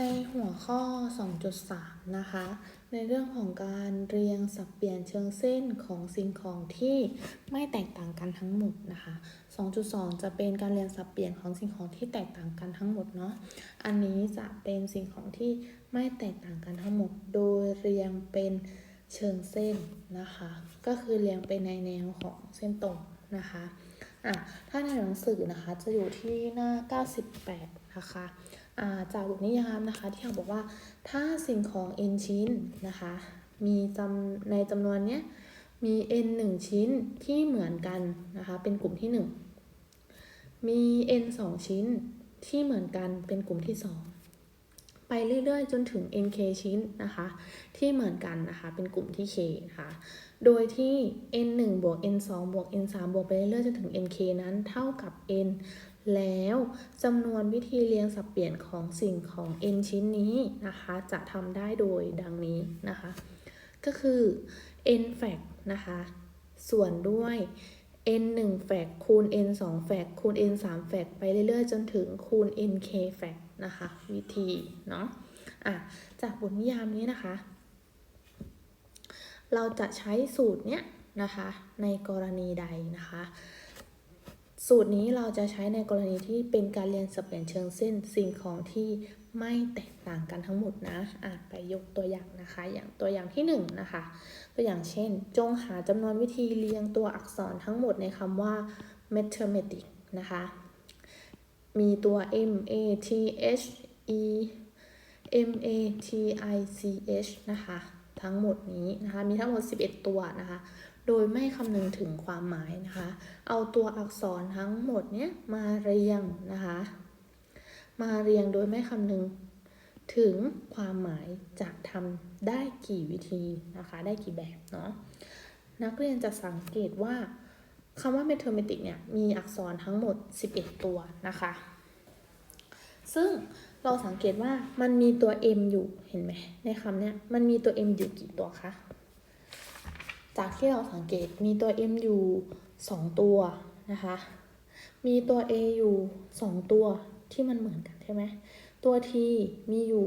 ในหัวข้อ 2.3 นะคะ ในเรื่องของการเรียงสับเปลี่ยนเชิงเส้นของสิ่งของที่ไม่แตกต่างกันทั้งหมดนะคะ 2.2 จะเป็นการเรียงสับเปลี่ยนของสิ่งของที่แตกต่างกันทั้งหมดเนาะ อันนี้จะเป็นสิ่งของที่ไม่แตกต่างกันทั้งหมด โดยเรียงเป็นเชิงเส้นนะคะ ก็คือเรียงเป็นในแนวของเส้นตรงนะคะ อะ ถ้าในหนังสือนะคะจะอยู่ที่หน้า 98 นะคะ จากบทนิยามนะคะที่เขาบอกว่าถ้าสิ่งของ n ชิ้นนะคะมีจำในจำนวนเนี้ยมี n 1 ชิ้นที่เหมือนกันนะคะเป็นกลุ่มที่ 1 มี n 2 ชิ้นที่เหมือนกันเป็นกลุ่มที่ 2 ไปเรื่อยๆ จนถึง nk ชิ้นนะคะที่เหมือนกันนะคะเป็นกลุ่มที่ k นะคะโดยที่ n 1บวก n 2บวก n 3บวกไปเรื่อยๆจนถึง nk นั้นเท่ากับ n แล้วจำนวนวิธีเรียงสับเปลี่ยนของสิ่งของ n ชิ้นนี้นะคะ จะทำได้โดยดังนี้นะคะ ก็คือ n แฟกนะคะ ส่วนด้วย n 1แฟกคูณ n 2แฟกคูณ n 3แฟกไปเรื่อยๆ จนถึงคูณ nk แฟกนะคะ วิธี เนาะอะ จากบทนิยามนี้นะคะ เราจะใช้สูตรเนี้ยนะคะ ในกรณีใดนะคะ สูตรนี้เราจะใช้ในกรณีที่เป็นการเรียนสเปนเชิงเส้นสิ่งของที่ไม่แตกต่างกันทั้งหมดนะอะไปยกตัวอย่างนะคะ อย่างตัวอย่างที่1นงนะคะ ตัวอย่างเช่น จงหาจำนวนวิธีเรียงตัวอักษรทั้งหมดในคำว่า mathematics นะคะ มีตัว m a t h e m a t i c h นะคะ ทั้งหมดนี้นะคะ มีทั้งหมด 11 ตัวนะคะ โดยไม่คำนึงถึงความหมายนะคะ เอาตัวอักษรทั้งหมดเนี้ยมาเรียงนะคะ มาเรียงโดยไม่คำนึงถึงความหมายจะทำได้กี่วิธีนะคะ ได้กี่แบบเนาะ นักเรียนจะสังเกตว่าคำว่า mathematic เนี่ย มีอักษรทั้งหมด 11 ตัวนะคะ ซึ่งเราสังเกตว่ามันมีตัว m อยู่ เห็นไหมในคำเนี้ย มันมีตัว m อยู่กี่ตัวคะ จากที่เราสังเกตมีตัว m อยู่ 2 ตัวนะคะ มีตัว a อยู่ 2 ตัวที่มันเหมือนกันใช่ไหม ตัว t มีอยู่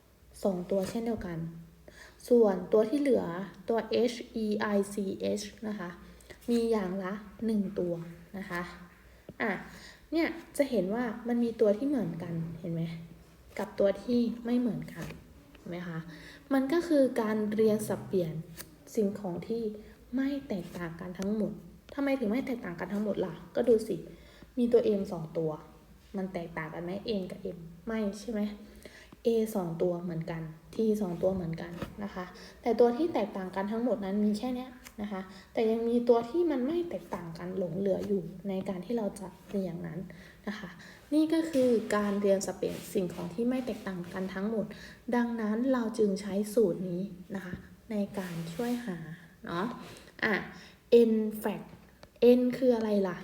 2 ตัวเช่นเดียวกัน ส่วนตัวที่เหลือตัว h e i c h นะคะ มีอย่างละ 1 ตัวนะคะ อะ เนี่ยจะเห็นว่ามันมีตัวที่เหมือนกันเห็นไหม กับตัวที่ไม่เหมือนกันเห็นไหมคะ มันก็คือการเรียงสับเปลี่ยน สิ่งของที่ไม่แตกต่างกันทั้งหมดทำไมถึงไม่แตกต่างกันทั้งหมดล่ะ ก็ดูสิ มีตัว m สองตัว มันแตกต่างกันไหม n กับ m ไม่ใช่ไหม a สองตัวเหมือนกัน t สองตัวเหมือนกันนะคะ แต่ตัวที่แตกต่างกันทั้งหมดนั้นมีแค่นี้นะคะ แต่ยังมีตัวที่มันไม่แตกต่างกันหลงเหลืออยู่ในการที่เราจะเรียงนั้นนะคะ นี่ก็คือการเรียงสเปนสิ่งของที่ไม่แตกต่างกันทั้งหมด ดังนั้นเราจึงใช้สูตรนี้นะคะ ในการช่วยหา เนาะอะ n fact n คืออะไรล่ะ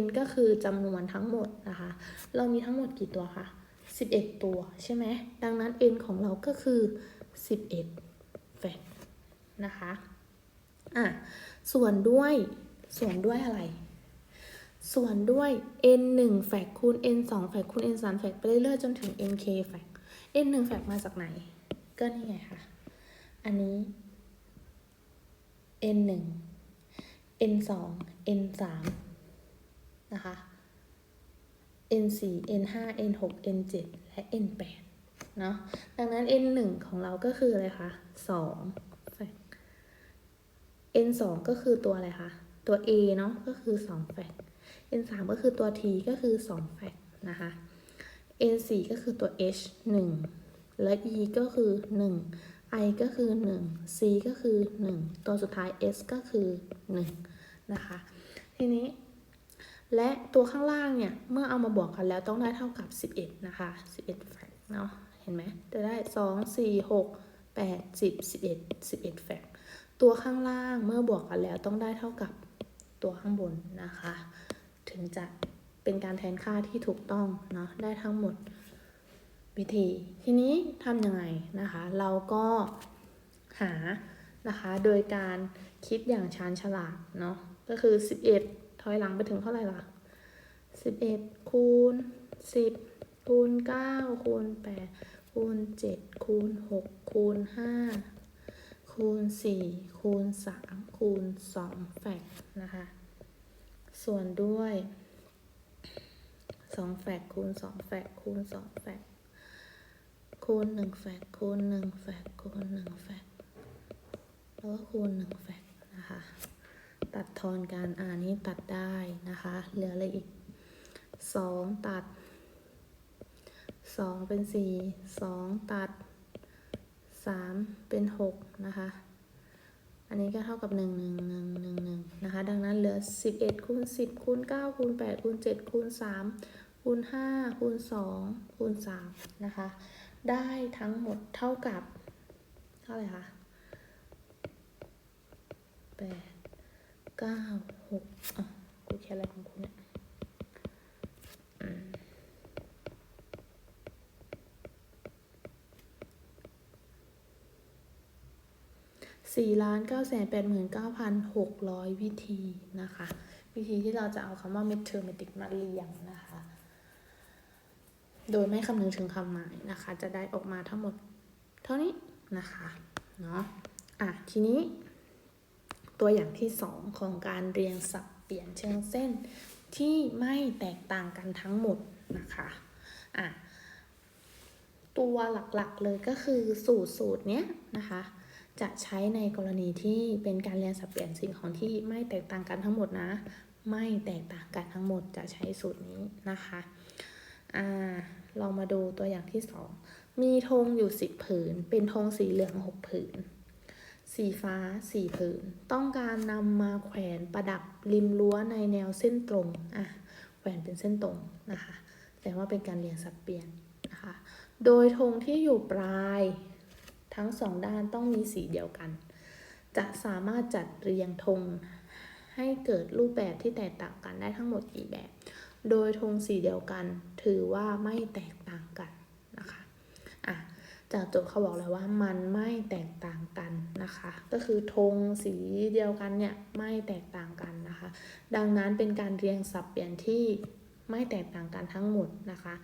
n ก็คือจำนวนทั้งหมดนะคะ เรามีทั้งหมดกี่ตัวคะ11 ตัวใช่ไหม ดังนั้น n ของเราก็คือ 11 fact นะคะ อะ ส่วนด้วย ส่วนด้วยอะไร ส่วนด้วย n 1 fact คูณ n 2 fact คูณ n 3 fact ไปเรื่อยๆจนถึง nk fact n 1 fact มาจากไหน ก็นี่ไงค่ะ อันนี้ n 1 n 2 n 3นะคะ n 4 n 5 n 6 n 7และ n 8เนาะดังนั้น n 1ของเราก็คืออะไรคะ2 n 2ก็คือตัวอะไรคะ ตัว a เนาะก็คือ2 fact n 3ก็คือตัว t ก็คือ2 fact นะคะ n 4ก็คือตัว h 1และ e ก็คือ 1 i ก็คือ 1 c ก็คือ 1 ตัวสุดท้าย s ก็คือ 1 นะคะ ทีนี้ และตัวข้างล่างเนี่ย เมื่อเอามาบวกกันแล้วต้องได้เท่ากับ 11 นะคะ 11แฟกเนาะ เห็นไหม จะได้ 2 4 6 8 10 11 11แฟกตัวข้างล่างเมื่อบวกกันแล้วต้องได้เท่ากับตัวข้างบนนะคะ ถึงจะเป็นการแทนค่าที่ถูกต้องเนาะ ได้ทั้งหมด วิธี ทีนี้ทำยังไงนะคะ เราก็หานะคะ โดยการคิดอย่างชาญฉลาดเนาะ ก็คือ 11 ถอยหลังไปถึงเท่าไหร่ล่ะ 11 คูณ 10 คูณเก้าคูณแปดคูณเจ็ดคูณหกคูณห้าคูณสี่คูณสามคูณสองแฟกนะคะ ส่วนด้วยสองแฟกคูณสองแฟกคูณสองแฟก คูณหนึ่งแฟกคูณหนึ่งแฟกคูณหนึ่งแฟกแล้วก็คูณหนึ่งแฟกนะคะ ตัดทอนการอ่านนี้ตัดได้นะคะ เหลืออะไรอีกสองตัดสองเป็นสี่สองตัดสามเป็นหกนะคะ อันนี้ก็เท่ากับหนึ่งหนึ่งหนึ่งหนึ่งหนึ่งนะคะ ดังนั้นเหลือสิบเอ็ดคูณสิบคูณเก้าคูณแปดคูณเจ็ดคูณสามคูณห้าคูณสองคูณสามนะคะ ได้ทั้งหมดเท่ากับ เท่าไหร่คะแปดเก้าหกอะกูแค่อะไรของคุณเนี่ยสี่ล้านเก้าแสนแปดหมื่นเก้าพันหกร้อยวิธีนะคะ วิธีที่เราจะเอาคำว่า mathematic มาเรียงนะคะ โดยไม่คำนึงถึงคำหมายนะคะ จะได้ออกมาทั้งหมดเท่านี้นะคะเนาะอะทีนี้ ตัวอย่างที่สองของการเรียงสับเปลี่ยนเชิงเส้นที่ไม่แตกต่างกันทั้งหมดนะคะอะตัวหลักๆเลยก็คือสูตรสูตรเนี้ยนะคะจะใช้ในกรณีที่เป็นการเรียนสับเปลี่ยนสิ่งของที่ไม่แตกต่างกันทั้งหมดนะ ไม่แตกต่างกันทั้งหมดจะใช้สูตรนี้นะคะ อ่าลองมาดูตัวอย่างที่สองมีธงอยู่สิบผืน เป็นธงสีเหลืองหกผืน สีฟ้าสี่ผืน ต้องการนำมาแขวนประดับริมรั้วในแนวเส้นตรงอะแขวนเป็นเส้นตรงนะคะแต่ว่าเป็นการเรียงสับเปลี่ยนนะคะ โดยธงที่อยู่ปลายทั้งสองด้านต้องมีสีเดียวกัน จะสามารถจัดเรียงธงให้เกิดรูปแบบที่แตกต่างกันได้ทั้งหมดกี่แบบ โดยธงสีเดียวกัน ถือว่าไม่แตกต่างกันนะคะอะจากโจทย์เขาบอกเลยว่ามันไม่แตกต่างกันนะคะ ก็คือธงสีเดียวกันเนี่ยไม่แตกต่างกันนะคะ ดังนั้นเป็นการเรียงสับเปลี่ยนที่ไม่แตกต่างกันทั้งหมดนะคะ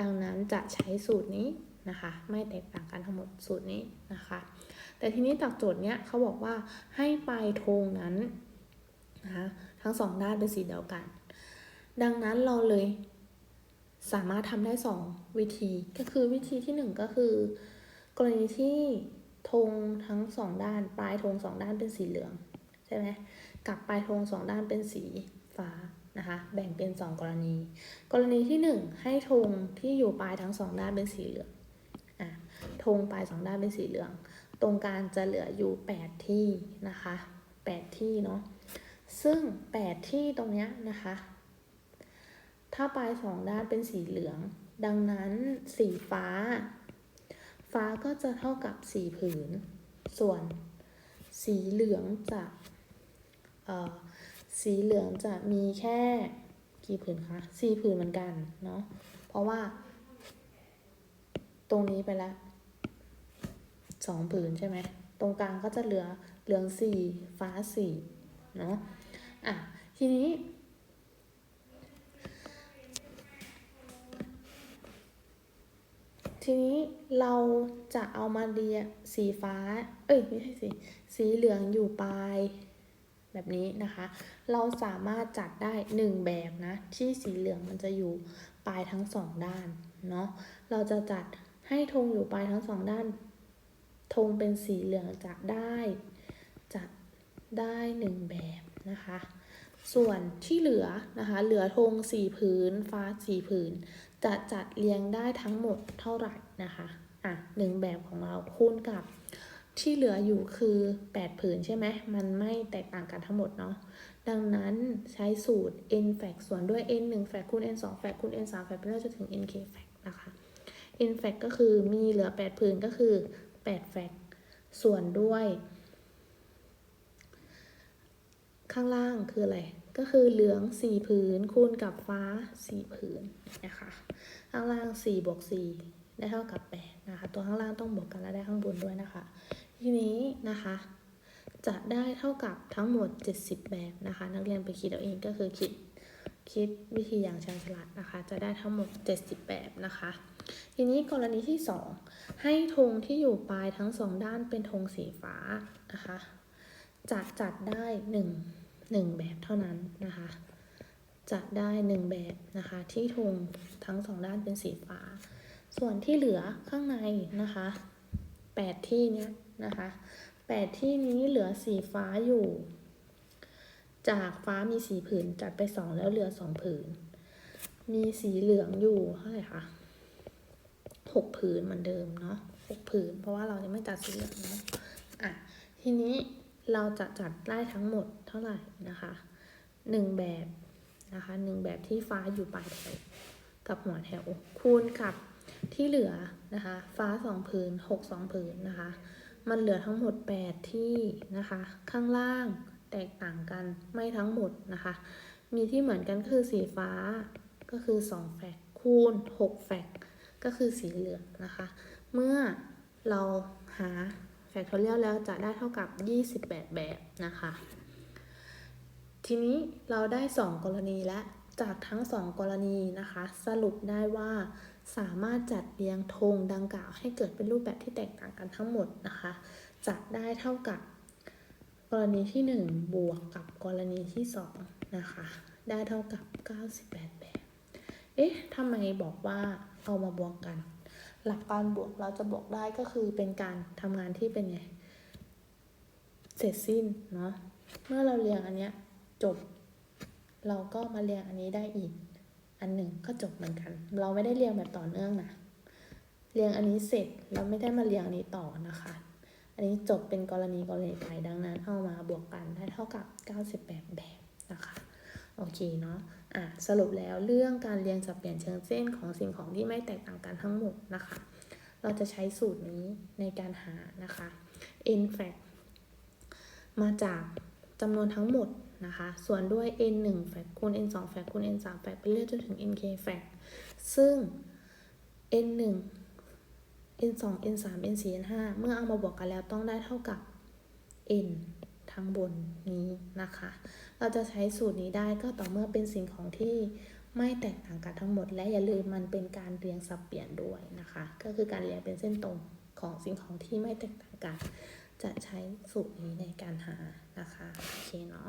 ดังนั้นจะใช้สูตรนี้นะคะ ไม่แตกต่างกันทั้งหมดสูตรนี้นะคะ แต่ทีนี้จากโจทย์เนี้ยเขาบอกว่าให้ปลายธงนั้นนะคะทั้งสองด้านเป็นสีเดียวกัน ดังนั้นเราเลย สามารถทำได้สองวิธีก็คือวิธีที่หนึ่งก็คือ กรณีที่ธงทั้งสองด้าน ปลายธงสองด้านเป็นสีเหลืองใช่ไหมกับปลายธงสองด้านเป็นสีฟ้านะคะแบ่งเป็นสองกรณี กรณีที่หนึ่งให้ธงที่อยู่ปลายทั้งสองด้านเป็นสีเหลืองอะธงปลายสองด้านเป็นสีเหลือง ตรงกลางจะเหลืออยู่แปดที่นะคะแปดที่เนาะซึ่งแปดที่ตรงเนี้ยนะคะ ถ้าปลายสองด้านเป็นสีเหลือง ดังนั้นสีฟ้า ฟ้าก็จะเท่ากับสีผืน ส่วนสีเหลืองจะเอ่อสีเหลืองจะมีแค่กี่ผืนคะสี่ผืนเหมือนกันเนาะ เพราะว่า ตรงนี้ไปแล้วสองผืนใช่ไหม ตรงกลางก็จะเหลือเหลืองสี่ฟ้าสี่เนาะ อะ ทีนี้ ทีนี้เราจะเอามาเรียงสีฟ้า เอ้ยไม่ใช่สี สีเหลืองอยู่ปลาย แบบนี้นะคะ เราสามารถจัดได้หนึ่งแบบนะ ที่สีเหลืองมันจะอยู่ปลายทั้งสองด้านเนาะ เราจะจัดให้ธงอยู่ปลายทั้งสองด้านธงเป็นสีเหลืองจะได้ จัดได้หนึ่งแบบนะคะ ส่วนที่เหลือนะคะเหลือธงสี่ผืน ฟ้าสี่ผืน จะจัดเรียงได้ทั้งหมดเท่าไหร่นะคะอะหนึ่งแบบของเราคูณกับที่เหลืออยู่คือ 8 ผืนใช่ไหม มันไม่แตกต่างกันทั้งหมดเนาะ ดังนั้นใช้สูตร n แฟกส่วนด้วย n 1แฟกคูณ n 2แฟกคูณ n 3แฟกไปเรื่อยจนถึง nk แฟกนะคะ n แฟกก็คือมีเหลือ 8 ผืนก็คือ8แฟกส่วนด้วย ข้างล่างคืออะไร ก็คือเหลือง 4 ผืน คูณกับฟ้า 4 ผืนนะคะ ข้างล่าง4บวก4ได้เท่ากับ8นะคะ ตัวข้างล่างต้องบวกกันแล้วได้ข้างบนด้วยนะคะ ทีนี้นะคะ จะได้เท่ากับทั้งหมด 70 แบบนะคะ นักเรียนไปคิดเอาเองก็คือคิดคิดวิธีอย่างชาญฉลาดนะคะ จะได้ทั้งหมด 70 แบบนะคะ ทีนี้กรณีที่ 2 ให้ธงที่อยู่ปลายทั้งสองด้านเป็นธงสีฟ้านะคะจะจัดได้ 1 1 แบบเท่านั้นนะคะ จะได้หนึ่งแบบนะคะที่ธงทั้งสองด้านเป็นสีฟ้า ส่วนที่เหลือข้างในนะคะแปดที่เนี้ยนะคะแปดที่นี้เหลือสีฟ้าอยู่ จากฟ้ามีสีผืนจัดไปสองแล้วเหลือสองผืน มีสีเหลืองอยู่เท่าไหร่คะหกผืนเหมือนเดิมเนาะหกผืน เพราะว่าเรายังไม่จัดสีเหลืองเนาะอะทีนี้ เราจะจัดได้ทั้งหมดเท่าไหร่นะคะหนึ่งแบบนะคะหนึ่งแบบที่ฟ้าอยู่ปลายแถวกับหัวแถวคูณกับที่เหลือนะคะฟ้าสองผืนหกสองผืนนะคะมันเหลือทั้งหมด 8 ที่นะคะ ข้างล่างแตกต่างกันไม่ทั้งหมดนะคะ มีที่เหมือนกันคือสีฟ้าก็คือ 2 แฟกคูณ 6 แฟกก็คือสีเหลืองนะคะ เมื่อเราหา ฟกทอเรียลแล้วจะได้เท่ากับ 28 แบบนะคะ ทีนี้เราได้ 2 กรณีและจากทั้ง 2 กรณีนะคะ สรุปได้ว่าสามารถจัดเรียงธงดังกล่าวให้เกิดเป็นรูปแบบที่แตกต่างกันทั้งหมดนะคะ จะได้เท่ากับกรณีที่ 1 บวกกับกรณีที่ 2 นะคะ ได้เท่ากับ 98 แบบ เอ๊ะทำไมบอกว่าเอามาบวกกัน หลักการบวกเราจะบวกได้ก็คือเป็นการทำงานที่เป็นไง เสร็จสิ้นเนาะเมื่อเราเรียงอันเนี้ยจบ เราก็มาเรียงอันนี้ได้อีก อันหนึ่งก็จบเหมือนกัน เราไม่ได้เรียงแบบต่อเนื่องนะเรียงอันนี้เสร็จเราไม่ได้มาเรียงอันนี้ต่อนะคะ อันนี้จบเป็นกรณีกรณีไปดังนั้นเอามาบวกกันได้เท่ากับ 98 แบบนะคะ โอเคเนาะอะสรุปแล้วเรื่องการเรียงสับเปลี่ยนเชิงเส้นของสิ่งของที่ไม่แตกต่างกันทั้งหมดนะคะ เราจะใช้สูตรนี้ในการหานะคะ n fact มาจากจำนวนทั้งหมดนะคะ ส่วนด้วย n 1 fact คูณ n 2 fact คูณ n 3 fact ไปเรื่อยจนถึง nk fact ซึ่ง n 1 n 2 n 3 n 4 n 5เมื่อเอามาบวกกันแล้วต้องได้เท่ากับ n ทั้งบนนี้นะคะ เราจะใช้สูตรนี้ได้ก็ต่อเมื่อเป็นสิ่งของที่ไม่แตกต่างกันทั้งหมด และอย่าลืมมันเป็นการเรียงสับเปลี่ยนด้วยนะคะ ก็คือการเรียงเป็นเส้นตรงของสิ่งของที่ไม่แตกต่างกัน จะใช้สูตรนี้ในการหานะคะโอเคเนาะ